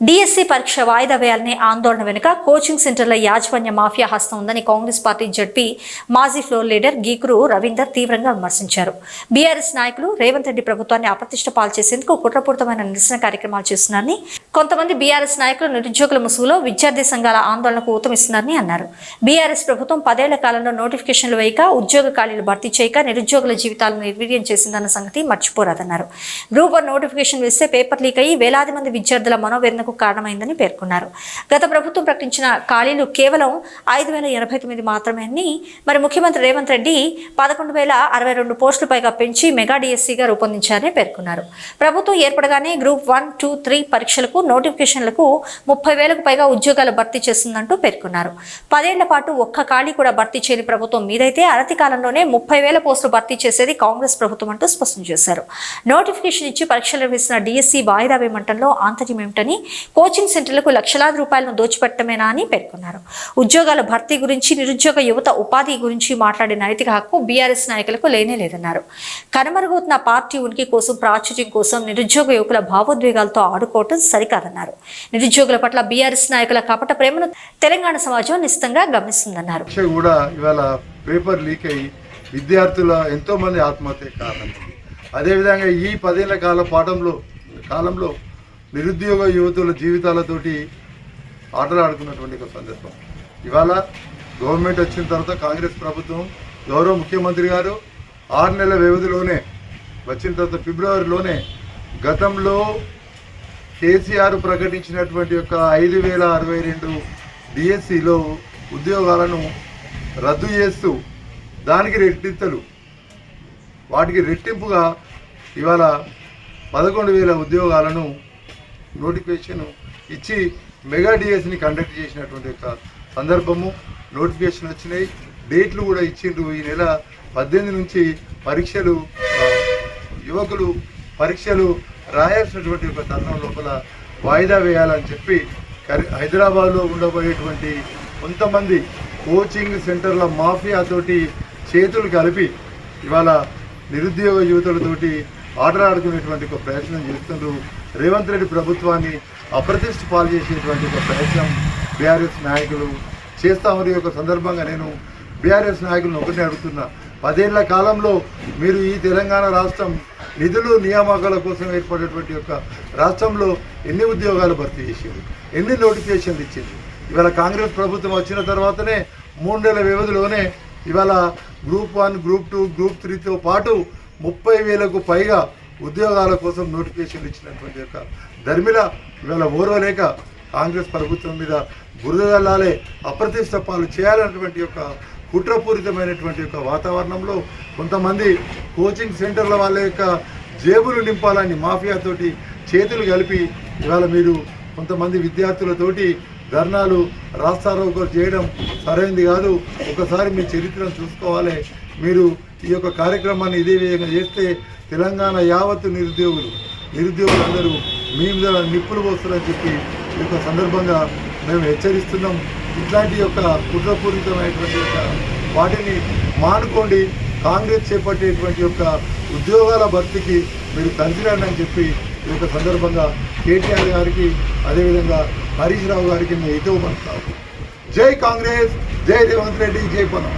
DSC పరీక్ష వాయిదా వేయాలనే ఆందోళన వెనుక కోచింగ్ సెంటర్ల యాజమాన్య మాఫియా హస్తం ఉందని కాంగ్రెస్ పార్టీ జడ్పీ మాజీ ఫ్లోర్ లీడర్ గీకురు రవీందర్ తీవ్రంగా విమర్శించారు. బీఆర్ఎస్ నాయకులు రేవంత్ రెడ్డి ప్రభుత్వాన్ని అప్రతిష్ట పాలు చేసేందుకు కుట్రపూరితమైన నిరసన కార్యక్రమాలు చేస్తున్నారని కొంతమంది బీఆర్ఎస్ నాయకులు నిరుద్యోగుల ముసుగులో విద్యార్థి సంఘాల ఆందోళనకు ఊతమిస్తున్నారని అన్నారు. బీఆర్ఎస్ ప్రభుత్వం పదేళ్ళ కాలంలో నోటిఫికేషన్లు వేయక ఉద్యోగ ఖాళీలు భర్తీ చేయక నిరుద్యోగుల జీవితాలను నిర్వీర్యం చేసిందన్న సంగతి మర్చిపోరాదన్నారు. గ్రూప్ వన్ నోటిఫికేషన్ వేస్తే పేపర్ లీక్ అయ్యి వేలాది మంది విద్యార్థుల మనోవేదనకు కారణమైందని పేర్కొన్నారు. గత ప్రభుత్వం ప్రకటించిన ఖాళీలు కేవలం ఐదు వేల ఎనభై తొమ్మిది మాత్రమే అని మరి ముఖ్యమంత్రి రేవంత్ రెడ్డి పదకొండు వేల అరవై రెండు పోస్టులు పైగా పెంచి మెగా డిఎస్సీగా రూపొందించారని పేర్కొన్నారు. ప్రభుత్వం ఏర్పడగానే గ్రూప్ వన్ టూ త్రీ పరీక్షలకు నోటిఫికేషన్లకు ముప్పై వేలకు పైగా ఉద్యోగాలు భర్తీ చేస్తుందంటూ పేర్కొన్నారు. పదేళ్ళ పాటు ఒక్క ఖాళీ కూడా భర్తీ చేయని ప్రభుత్వం మీదైతే అరతి కాలంలోనే ముప్పై వేల పోస్టులు భర్తీ చేసేది కాంగ్రెస్ ప్రభుత్వం అంటూ స్పష్టం చేశారు. నోటిఫికేషన్ ఇచ్చి పరీక్షలు నిర్వహిస్తున్న డిఎస్సీ వాయిదా వేయమంటంలో ఆంతర్యం ఏమిటని కోచింగ్ సెంటర్లకు లక్షలాది రూపాయలను దోచిపెట్టమేనా అని పేర్కొన్నారు. ఉద్యోగాల భర్తీ గురించి నిరుద్యోగ యువత ఉపాధి గురించి మాట్లాడే నైతిక హక్కు బీఆర్ఎస్ నాయకులకు లేనే లేదన్నారు. కనుమరుగవుతున్న పార్టీ ఉనికి కోసం ప్రాచుర్యం కోసం నిరుద్యోగ యువకుల భావోద్వేగాలతో ఆడుకోవటం సరికాదన్నారు. నిరుద్యోగుల పట్ల బీఆర్ఎస్ నాయకుల కపట ప్రేమను తెలంగాణ సమాజం నిశ్చితంగా గమనిస్తుందన్నారు. కూడా ఇవాళ పేపర్ లీక్ అయ్యి విద్యార్థుల ఎంతోమంది ఆత్మహత్య కారణం. అదేవిధంగా ఈ పదేళ్ళ కాల పాఠంలో కాలంలో నిరుద్యోగ యువతుల జీవితాలతోటి ఆటలు ఆడుకున్నటువంటి ఒక సందర్భం. ఇవాళ గవర్నమెంట్ వచ్చిన తర్వాత కాంగ్రెస్ ప్రభుత్వం గౌరవ ముఖ్యమంత్రి గారు ఆరు నెలల వ్యవధిలోనే వచ్చిన తర్వాత ఫిబ్రవరిలోనే గతంలో కేసీఆర్ ప్రకటించినటువంటి యొక్క ఐదు వేల అరవై రెండు డిఎస్సిలో ఉద్యోగాలను రద్దు చేస్తూ దానికి రెట్టింతలు. వాటికి రెట్టింపుగా ఇవాళ పదకొండు వేల ఉద్యోగాలను నోటిఫికేషన్ ఇచ్చి మెగా డిఎస్ని కండక్ట్ చేసినటువంటి యొక్క సందర్భము. నోటిఫికేషన్ వచ్చినాయి. డేట్లు కూడా ఇచ్చిండ్రు. ఈ నెల పద్దెనిమిది నుంచి పరీక్షలు యువకులు పరీక్షలు రాయాల్సినటువంటి ఒక తరుణం లోపల వాయిదా వేయాలని చెప్పి హైదరాబాద్లో ఉండబోయేటువంటి కొంతమంది కోచింగ్ సెంటర్ల మాఫియాతోటి చేతులు కలిపి ఇవాళ నిరుద్యోగ యువతలతోటి ఆటలాడుకునేటువంటి ఒక ప్రయత్నం చేస్తుండ్రు. రేవంత్ రెడ్డి ప్రభుత్వాన్ని అప్రతిష్ట పాలు చేసేటువంటి ఒక ప్రయత్నం బీఆర్ఎస్ నాయకులు చేస్తామని ఒక సందర్భంగా నేను బీఆర్ఎస్ నాయకులను ఒకటే అడుగుతున్నా. పదేళ్ళ కాలంలో మీరు ఈ తెలంగాణ రాష్ట్రం నిధులు నియామకాల కోసం ఏర్పడేటువంటి యొక్క రాష్ట్రంలో ఎన్ని ఉద్యోగాలు భర్తీ చేసింది ఎన్ని నోటిఫికేషన్లు ఇచ్చింది ఇవాళ కాంగ్రెస్ ప్రభుత్వం వచ్చిన తర్వాతనే మూడు నెలల వ్యవధిలోనే ఇవాళ group one group two group త్రీతో పాటు ముప్పై వేలకు పైగా ఉద్యోగాల కోసం నోటిఫికేషన్లు ఇచ్చినటువంటి యొక్క ధర్మిల ఇవాళ ఓర్వలేక కాంగ్రెస్ ప్రభుత్వం మీద బురదల్లాలే అప్రతిష్ట పాలు చేయాలన్నటువంటి యొక్క కుట్రపూరితమైనటువంటి యొక్క వాతావరణంలో కొంతమంది కోచింగ్ సెంటర్ల వాళ్ళ యొక్క జేబులు నింపాలని మాఫియాతోటి చేతులు కలిపి ఇవాళ మీరు కొంతమంది విద్యార్థులతోటి ధర్నాలు రాస్తారోకలు చేయడం సరైనది కాదు. ఒకసారి మీ చరిత్రను చూసుకోవాలి. మీరు ఈ యొక్క కార్యక్రమాన్ని ఇదే విధంగా చేస్తే తెలంగాణ యావత్తు నిరుద్యోగులు నిరుద్యోగులందరూ మీ మీద నిప్పులు పోస్తారని చెప్పి ఈ యొక్క సందర్భంగా మేము హెచ్చరిస్తున్నాం. ఇట్లాంటి యొక్క కుట్రపూరితమైనటువంటి యొక్క వాటిని మానుకోండి. కాంగ్రెస్ చేపట్టేటువంటి యొక్క ఉద్యోగాల భర్తీకి మీరు కలిసిరండి అని చెప్పి ఈ యొక్క సందర్భంగా కేటీఆర్ గారికి అదేవిధంగా హరీష్ రావు గారికి మేము ఎదువు పడతాము జై కాంగ్రెస్ జై రేవంత్ రెడ్డి జై పనం